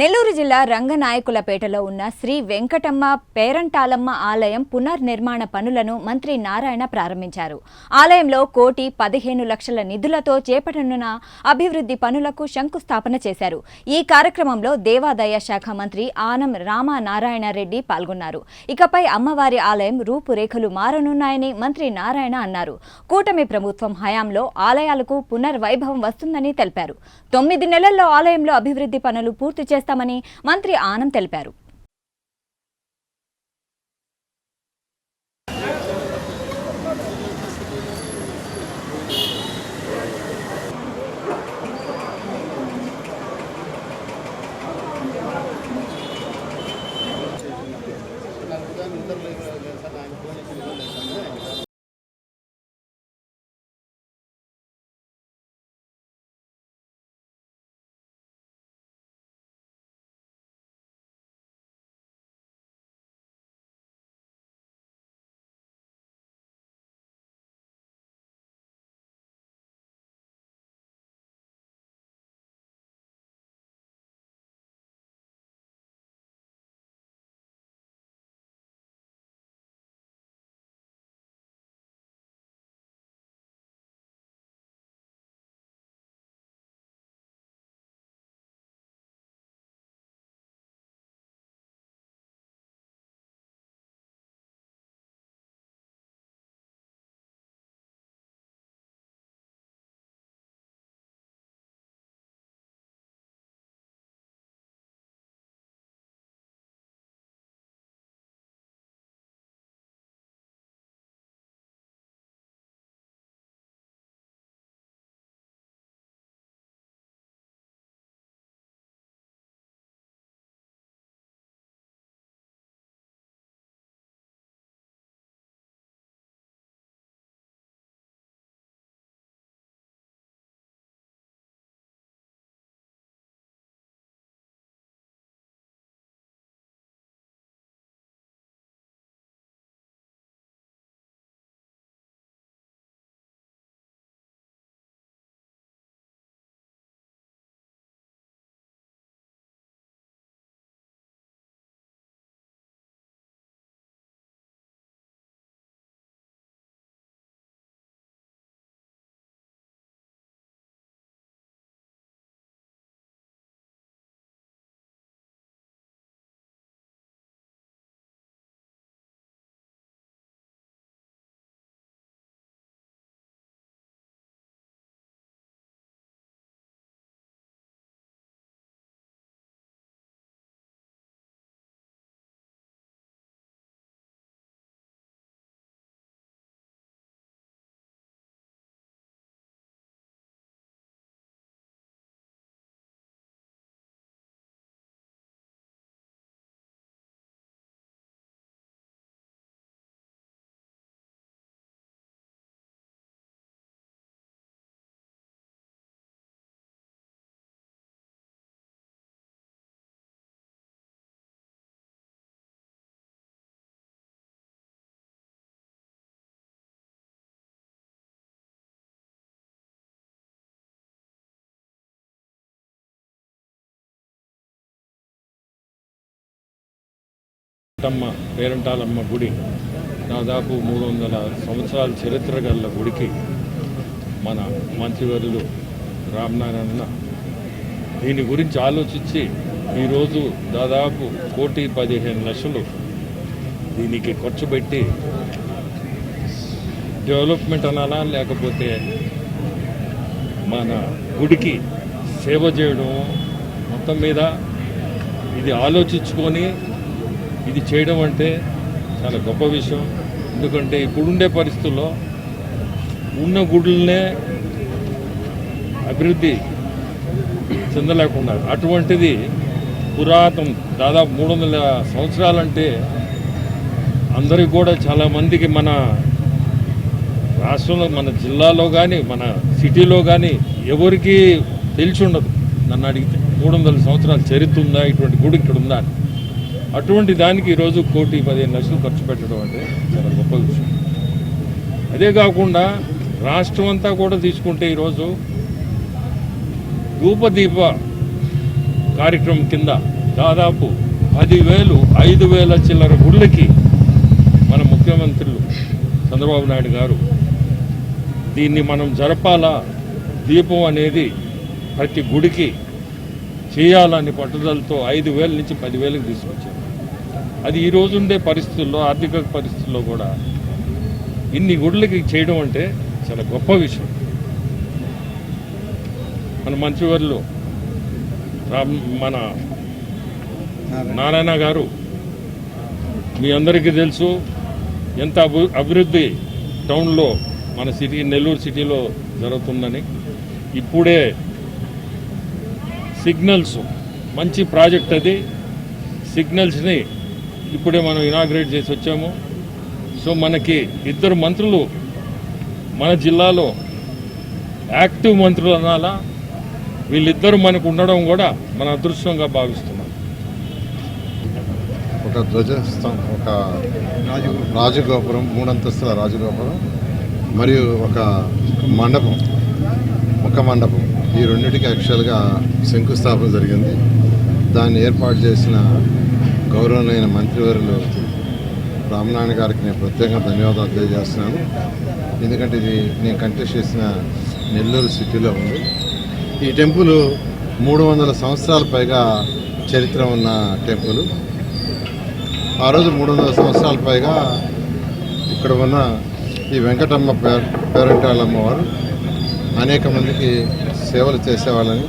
నెల్లూరు జిల్లా రంగనాయకులపేటలో ఉన్న శ్రీ వెంకటమ్మ పేరంటాలమ్మ ఆలయం పునర్నిర్మాణ పనులను మంత్రి నారాయణ ప్రారంభించారు. ఆలయంలో కోటి పదిహేను లక్షల నిధులతో చేపట్టనున్న అభివృద్ధి పనులకు శంకుస్థాపన చేశారు. ఈ కార్యక్రమంలో దేవాదాయ శాఖ మంత్రి ఆనం రామానారాయణ రెడ్డి పాల్గొన్నారు. ఇకపై అమ్మవారి ఆలయం రూపురేఖలు మారనున్నాయని మంత్రి నారాయణ అన్నారు. కూటమి ప్రభుత్వం హయాంలో ఆలయాలకు పునర్వైభవం వస్తుందని తెలిపారు. తొమ్మిది నెలల్లో ఆలయంలో అభివృద్ధి పనులు పూర్తి చేస్తామని మంత్రి ఆనం తెలిపారు. అమ్మ పేరంటాలమ్మ గుడి దాదాపు మూడు వందల సంవత్సరాల చరిత్ర గల గుడికి మన మంత్రివర్యులు రామనారాయణ దీని గురించి ఆలోచించి ఈరోజు దాదాపు కోటి పదిహేను లక్షలు దీనికి ఖర్చు పెట్టి డెవలప్మెంట్ అనాలా లేకపోతే మన గుడికి సేవ చేయడం మొత్తం మీద ఇది ఆలోచించుకొని ఇది చేయడం అంటే చాలా గొప్ప విషయం. ఎందుకంటే ఇప్పుడుండే పరిస్థితుల్లో ఉన్న గుడులనే అభివృద్ధి చెందలేకుండా అటువంటిది పురాతనం దాదాపు మూడు వందల సంవత్సరాలంటే అందరికి కూడా చాలామందికి మన రాష్ట్రంలో మన జిల్లాలో కానీ మన సిటీలో కానీ ఎవరికి తెలిసి ఉండదు. నన్ను అడిగితే మూడు వందల సంవత్సరాల చరిత్ర ఉందా? ఇటువంటి గుడి ఇక్కడ ఉందా అని. అటువంటి దానికి ఈరోజు కోటి పదిహేను లక్షలు ఖర్చు పెట్టడం అంటే చాలా గొప్ప విషయం. అదే కాకుండా రాష్ట్రం అంతా కూడా తీసుకుంటే ఈరోజు ధూపదీప కార్యక్రమం కింద దాదాపు పదివేలు ఐదు వేల చిల్లర గుళ్ళకి మన ముఖ్యమంత్రులు చంద్రబాబు నాయుడు గారు దీన్ని మనం జరపాలా? దీపం అనేది ప్రతి గుడికి చేయాలని పట్టుదలతో ఐదు వేల నుంచి పదివేలకు తీసుకొచ్చారు. అది ఈ రోజుండే పరిస్థితుల్లో ఆర్థిక పరిస్థితుల్లో కూడా ఇన్ని గుడులకి చేయడం అంటే చాలా గొప్ప విషయం. మన మంచివర్లు మన నారాయణ గారు మీ అందరికీ తెలుసు ఎంత అభి అభివృద్ధి టౌన్లో మన సిటీ నెల్లూరు సిటీలో జరుగుతుందని. ఇప్పుడే సిగ్నల్స్. మంచి ప్రాజెక్ట్ అది. సిగ్నల్స్ని ఇప్పుడే మనం ఇనాగ్రేట్ చేసి వచ్చాము. సో మనకి ఇద్దరు మంత్రులు మన జిల్లాలో యాక్టివ్ మంత్రులు అనాలా? వీళ్ళిద్దరూ మనకు ఉండడం కూడా మన అదృష్టంగా భావిస్తున్నాం. ఒక ధ్వజస్తంభం ఒక రాజగోపురం మూడంతస్తుల రాజగోపురం మరియు ఒక మండపం ఒక మండపం. ఈ రెండింటికి యాక్చువల్గా శంకుస్థాపన జరిగింది. దాన్ని ఏర్పాటు చేసిన గౌరవనీయ మంత్రివర్యులు రామనారాయణ గారికి నేను ప్రత్యేకంగా ధన్యవాదాలు తెలియజేస్తున్నాను. ఎందుకంటే ఇది నేను కంటెస్ట్ చేసిన నెల్లూరు సిటీలో ఉంది. ఈ టెంపుల్ మూడు వందల సంవత్సరాల పైగా చరిత్ర ఉన్న టెంపుల్. ఆ రోజు మూడు వందల సంవత్సరాల పైగా ఇక్కడ ఉన్న ఈ వెంకటమ్మ పేర పేరంటాళ్ళమ్మ వారు అనేక మందికి సేవలు చేసేవాళ్ళని.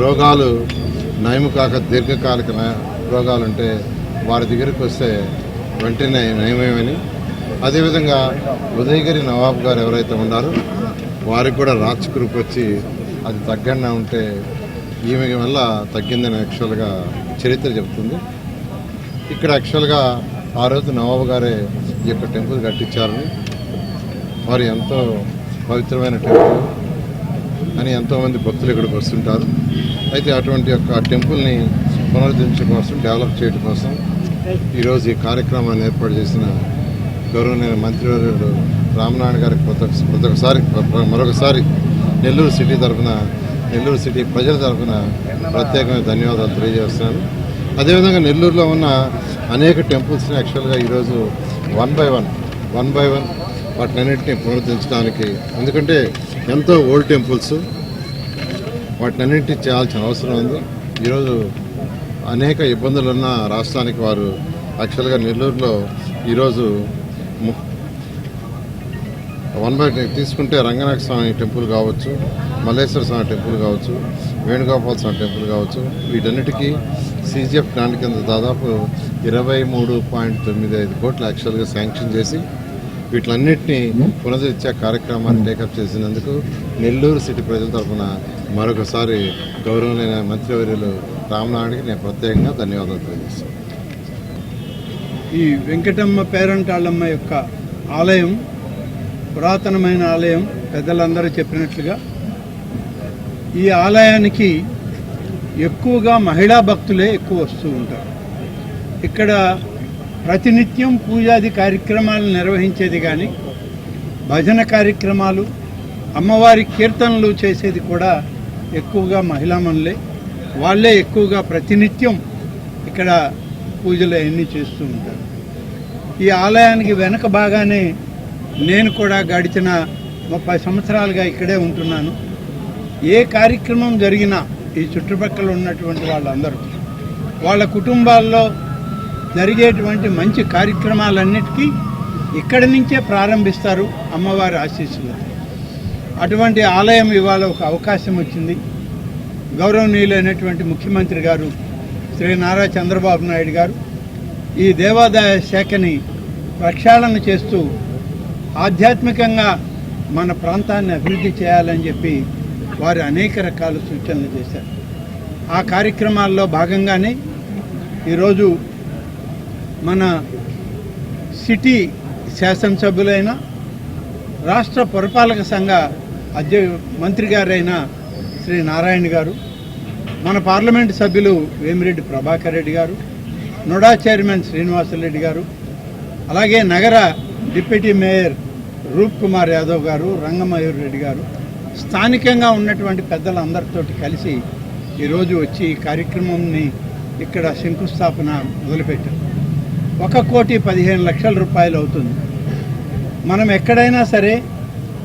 రోగాలు నయము కాక దీర్ఘకాలిక రోగాలు ఉంటే వారి దగ్గరికి వస్తే వెంటనే నయమేమని. అదేవిధంగా ఉదయగిరి నవాబ్ గారు ఎవరైతే ఉన్నారో వారికి కూడా రాచ్ గ్రూప్ వచ్చి అది తగ్గకుండా ఉంటే ఈమె వల్ల తగ్గిందని యాక్చువల్గా చరిత్ర చెబుతుంది. ఇక్కడ యాక్చువల్గా ఆ రోజు నవాబు గారే ఈ యొక్క టెంపుల్ కట్టించారని. వారు ఎంతో పవిత్రమైన టెంపుల్. అని ఎంతోమంది భక్తులు ఇక్కడికి వస్తుంటారు. అయితే అటువంటి యొక్క టెంపుల్ని పునరుద్ధరించడం కోసం డెవలప్ చేయడం కోసం ఈరోజు ఈ కార్యక్రమాన్ని ఏర్పాటు చేసిన గౌరవనీయ మంత్రివర్యుడు రామనారాయణ గారికి ప్రతొకసారి మరొకసారి నెల్లూరు సిటీ తరఫున నెల్లూరు సిటీ ప్రజల తరఫున ప్రత్యేకమైన ధన్యవాదాలు తెలియజేస్తున్నాను. అదేవిధంగా నెల్లూరులో ఉన్న అనేక టెంపుల్స్ని యాక్చువల్గా ఈరోజు one by one one by one వాటినన్నింటినీ పునరుద్ధరించడానికి ఎందుకంటే ఎంతో ఓల్డ్ టెంపుల్స్. వాటినన్నింటినీ చేయాల్సిన అవసరం ఉంది. ఈరోజు అనేక ఇబ్బందులు ఉన్న రాష్ట్రానికి వారు యాక్చువల్గా నెల్లూరులో ఈరోజు వన్ బై తీసుకుంటే రంగనాథ స్వామి టెంపుల్ కావచ్చు మల్లేశ్వర స్వామి టెంపుల్ కావచ్చు వేణుగోపాల స్వామి టెంపుల్ కావచ్చు వీటన్నిటికీ సీజీఎఫ్ గ్రాంట్ కింద దాదాపు ఇరవై మూడు పాయింట్ తొమ్మిది ఐదు కోట్లు యాక్చువల్గా శాంక్షన్ చేసి వీటిలన్నింటినీ పునరుద్ధరించే కార్యక్రమాన్ని టేకప్ చేసినందుకు నెల్లూరు సిటీ ప్రజల తరఫున మరొకసారి గౌరవనీయ మంత్రివర్యులు రామనాయుడికి నేను ప్రత్యేకంగా ధన్యవాదాలు తెలియజేస్తాను ఈ వెంకటమ్మ పేరంటాళ్ళమ్మ యొక్క ఆలయం పురాతనమైన ఆలయం పెద్దలందరూ చెప్పినట్లుగా ఈ ఆలయానికి ఎక్కువగా మహిళా భక్తులే ఎక్కువ వస్తూ ఉంటారు. ఇక్కడ ప్రతినిత్యం పూజాది కార్యక్రమాలు నిర్వహించేది కానీ భజన కార్యక్రమాలు అమ్మవారి కీర్తనలు చేసేది కూడా ఎక్కువగా మహిళామణులే వాళ్ళే ఎక్కువగా ప్రతినిత్యం ఇక్కడ పూజలు అవన్నీ చేస్తూ ఉంటారు. ఈ ఆలయానికి వెనక బాగానే నేను కూడా గడిచిన ముప్పై సంవత్సరాలుగా ఇక్కడే ఉంటున్నాను. ఏ కార్యక్రమం జరిగినా ఈ చుట్టుపక్కల ఉన్నటువంటి వాళ్ళందరూ వాళ్ళ కుటుంబాల్లో జరిగేటువంటి మంచి కార్యక్రమాలన్నిటికీ ఇక్కడి నుంచే ప్రారంభిస్తారు అమ్మవారి ఆశీస్సులు. అటువంటి ఆలయం ఇవాళ ఒక అవకాశం వచ్చింది. గౌరవనీయులైనటువంటి ముఖ్యమంత్రి గారు శ్రీ నారా చంద్రబాబు నాయుడు గారు ఈ దేవాదాయ శాఖని ప్రక్షాళన చేస్తూ ఆధ్యాత్మికంగా మన ప్రాంతాన్ని అభివృద్ధి చేయాలని చెప్పి వారు అనేక రకాల సూచనలు చేశారు. ఆ కార్యక్రమాల్లో భాగంగానే ఈరోజు మన సిటీ శాసనసభ్యులైన రాష్ట్ర పురపాలక సంఘ అధ్య మంత్రి గారైన శ్రీ నారాయణ గారు మన పార్లమెంట్ సభ్యులు వేమిరెడ్డి ప్రభాకర్ రెడ్డి గారు నోడా చైర్మన్ శ్రీనివాసరెడ్డి గారు అలాగే నగర డిప్యూటీ మేయర్ రూప్ కుమార్ యాదవ్ గారు రంగమయూర్ రెడ్డి గారు స్థానికంగా ఉన్నటువంటి పెద్దలందరితోటి కలిసి ఈరోజు వచ్చి ఈ కార్యక్రమంని ఇక్కడ శంకుస్థాపన మొదలుపెట్టారు ఒక కోటి పదిహేను లక్షల రూపాయలు అవుతుంది. మనం ఎక్కడైనా సరే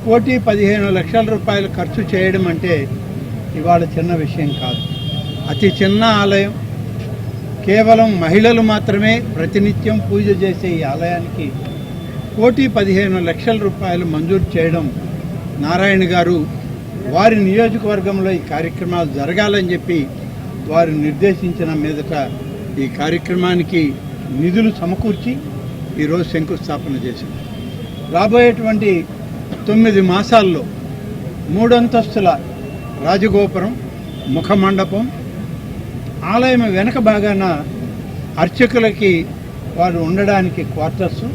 కోటి పదిహేను లక్షల రూపాయలు ఖర్చు చేయడం అంటే ఇవాళ చిన్న విషయం కాదు. అతి చిన్న ఆలయం. కేవలం మహిళలు మాత్రమే ప్రతినిత్యం పూజ చేసే ఈ ఆలయానికి కోటి పదిహేను లక్షల రూపాయలు మంజూరు చేయడం నారాయణ గారు వారి నియోజకవర్గంలో ఈ కార్యక్రమాలు జరగాలని చెప్పి వారు నిర్దేశించిన మీదట ఈ కార్యక్రమానికి నిధులు సమకూర్చి ఈరోజు శంకుస్థాపన చేసింది రాబోయేటువంటి తొమ్మిది మాసాల్లో మూడంతస్తుల రాజగోపురం ముఖమండపం ఆలయం వెనక భాగాన అర్చకులకి వారు ఉండడానికి క్వార్టర్స్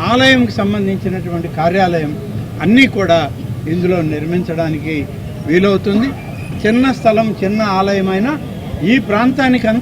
ఆలయంకి సంబంధించినటువంటి కార్యాలయం అన్నీ కూడా ఇందులో నిర్మించడానికి వీలవుతుంది. చిన్న స్థలం చిన్న ఆలయమైన ఈ ప్రాంతానికి